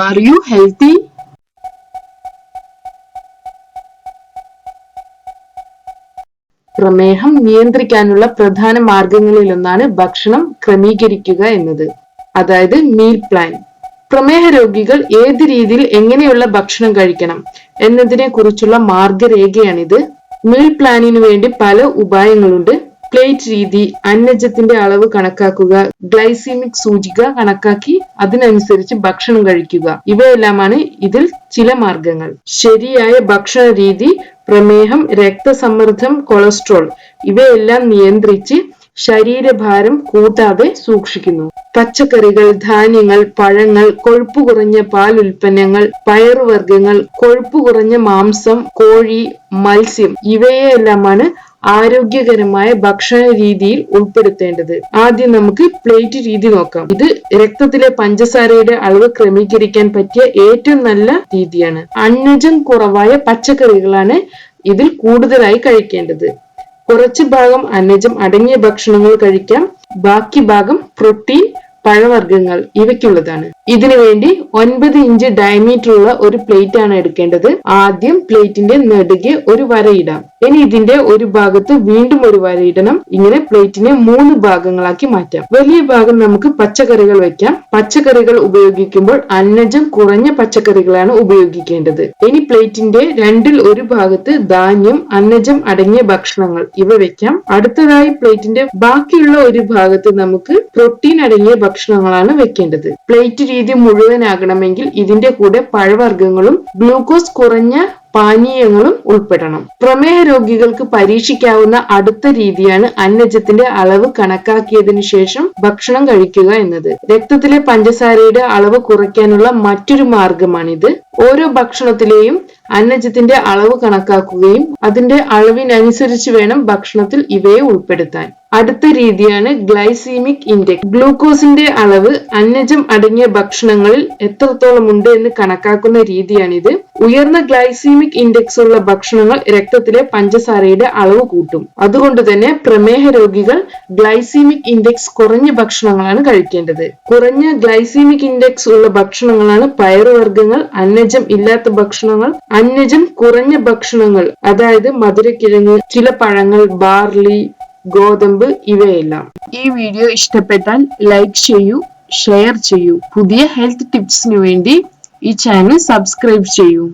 Are U healthy പ്രമേഹം നിയന്ത്രിക്കാനുള്ള പ്രധാന മാർഗങ്ങളിലൊന്നാണ് ഭക്ഷണം ക്രമീകരിക്കുക എന്നത്. അതായത് മീൽ പ്ലാൻ പ്രമേഹ രോഗികൾ ഏത് രീതിയിൽ എങ്ങനെയുള്ള ഭക്ഷണം കഴിക്കണം എന്നതിനെ കുറിച്ചുള്ള മാർഗരേഖയാണിത് മീൽ പ്ലാനിനു വേണ്ടി പല ഉപായങ്ങളുണ്ട്. പ്ലേറ്റ് രീതി അന്നജത്തിന്റെ അളവ് കണക്കാക്കുക ഗ്ലൈസീമിക് സൂചിക കണക്കാക്കി അതിനനുസരിച്ച് ഭക്ഷണം കഴിക്കുക. ഇവയെല്ലാമാണ് ഇതിൽ ചില മാർഗങ്ങൾ. ശരിയായ ഭക്ഷണ രീതി പ്രമേഹം രക്തസമ്മർദ്ദം കൊളസ്ട്രോൾ ഇവയെല്ലാം നിയന്ത്രിച്ച് ശരീരഭാരം കൂട്ടാതെ സൂക്ഷിക്കുന്നു. പച്ചക്കറികൾ ധാന്യങ്ങൾ പഴങ്ങൾ കൊഴുപ്പ് കുറഞ്ഞ പാൽ ഉൽപ്പന്നങ്ങൾ പയറുവർഗങ്ങൾ കൊഴുപ്പ് കുറഞ്ഞ മാംസം കോഴി മത്സ്യം ഇവയെല്ലാമാണ് ആരോഗ്യകരമായ ഭക്ഷണ രീതിയിൽ ഉൾപ്പെടുത്തേണ്ടത്. ആദ്യം നമുക്ക് പ്ലേറ്റ് രീതി നോക്കാം. ഇത് രക്തത്തിലെ പഞ്ചസാരയുടെ അളവ് ക്രമീകരിക്കാൻ പറ്റിയ ഏറ്റവും നല്ല രീതിയാണ്. അന്നജം കുറവായ പച്ചക്കറികളാണ് ഇതിൽ കൂടുതലായി കഴിക്കേണ്ടത്. കുറച്ച് ഭാഗം അന്നജം അടങ്ങിയ ഭക്ഷണങ്ങൾ കഴിക്കാം. ബാക്കി ഭാഗം പ്രോട്ടീൻ പഴവർഗങ്ങൾ ഇവയ്ക്കുള്ളതാണ്. ഇതിനു വേണ്ടി ഒൻപത് ഇഞ്ച് ഡയമീറ്റർ ഉള്ള ഒരു പ്ലേറ്റ് ആണ് എടുക്കേണ്ടത്. ആദ്യം പ്ലേറ്റിന്റെ നെടുകെ ഒരു വരയിടാം ഇനി ഇതിന്റെ ഒരു ഭാഗത്ത് വീണ്ടും ഒരു വരയിടണം ഇങ്ങനെ പ്ലേറ്റിനെ മൂന്ന് ഭാഗങ്ങളാക്കി മാറ്റാം. വലിയ ഭാഗം നമുക്ക് പച്ചക്കറികൾ വെക്കാം. പച്ചക്കറികൾ ഉപയോഗിക്കുമ്പോൾ അന്നജം കുറഞ്ഞ പച്ചക്കറികളാണ് ഉപയോഗിക്കേണ്ടത്. ഇനി പ്ലേറ്റിന്റെ രണ്ടിൽ ഒരു ഭാഗത്ത് ധാന്യം അന്നജം അടങ്ങിയ ഭക്ഷണങ്ങൾ ഇവ വെക്കാം. അടുത്തതായി പ്ലേറ്റിന്റെ ബാക്കിയുള്ള ഒരു ഭാഗത്ത് നമുക്ക് പ്രോട്ടീൻ അടങ്ങിയ ഭക്ഷണങ്ങളാണ് വെക്കേണ്ടത്. പ്ലേറ്റ് രീതി മുഴുവനാകണമെങ്കിൽ ഇതിന്റെ കൂടെ പഴവർഗങ്ങളും ഗ്ലൂക്കോസ് കുറഞ്ഞ പാനീയങ്ങളും ഉൾപ്പെടണം. പ്രമേഹ രോഗികൾക്ക് പരീക്ഷിക്കാവുന്ന അടുത്ത രീതിയാണ് അന്നജത്തിന്റെ അളവ് കണക്കാക്കിയതിനു ശേഷം ഭക്ഷണം കഴിക്കുക എന്നത്. രക്തത്തിലെ പഞ്ചസാരയുടെ അളവ് കുറയ്ക്കാനുള്ള മറ്റൊരു മാർഗമാണിത്. ഓരോ ഭക്ഷണത്തിലെയും അന്നജത്തിന്റെ അളവ് കണക്കാക്കുകയും അതിന്റെ അളവിനനുസരിച്ച് വേണം ഭക്ഷണത്തിൽ ഇവയെ ഉൾപ്പെടുത്താൻ. അടുത്ത രീതിയാണ് ഗ്ലൈസീമിക് ഇൻഡെക്സ്. ഗ്ലൂക്കോസിന്റെ അളവ് അന്നജം അടങ്ങിയ ഭക്ഷണങ്ങളിൽ എത്രത്തോളം ഉണ്ട് എന്ന് കണക്കാക്കുന്ന രീതിയാണിത്. ഉയർന്ന ഗ്ലൈസീമിക് ഇൻഡെക്സ് ഉള്ള ഭക്ഷണങ്ങൾ രക്തത്തിലെ പഞ്ചസാരയുടെ അളവ് കൂട്ടും. അതുകൊണ്ട് തന്നെ പ്രമേഹ രോഗികൾ ഗ്ലൈസീമിക് ഇൻഡെക്സ് കുറഞ്ഞ ഭക്ഷണങ്ങളാണ് കഴിക്കേണ്ടത്. കുറഞ്ഞ ഗ്ലൈസീമിക് ഇൻഡെക്സ് ഉള്ള ഭക്ഷണങ്ങളാണ് പയറുവർഗങ്ങൾ അന്നജം ഇല്ലാത്ത ഭക്ഷണങ്ങൾ അന്നജം കുറഞ്ഞ ഭക്ഷണങ്ങൾ അതായത് മധുരക്കിഴങ്ങ് ചില പഴങ്ങൾ ബാർലി ഗോതമ്പ് ഇവയെല്ലാം. ഈ വീഡിയോ ഇഷ്ടപ്പെട്ടാൽ ലൈക്ക് ചെയ്യൂ ഷെയർ ചെയ്യൂ. പുതിയ ഹെൽത്ത് ടിപ്സിനു വേണ്ടി ഈ ചാനൽ സബ്സ്ക്രൈബ് ചെയ്യൂ.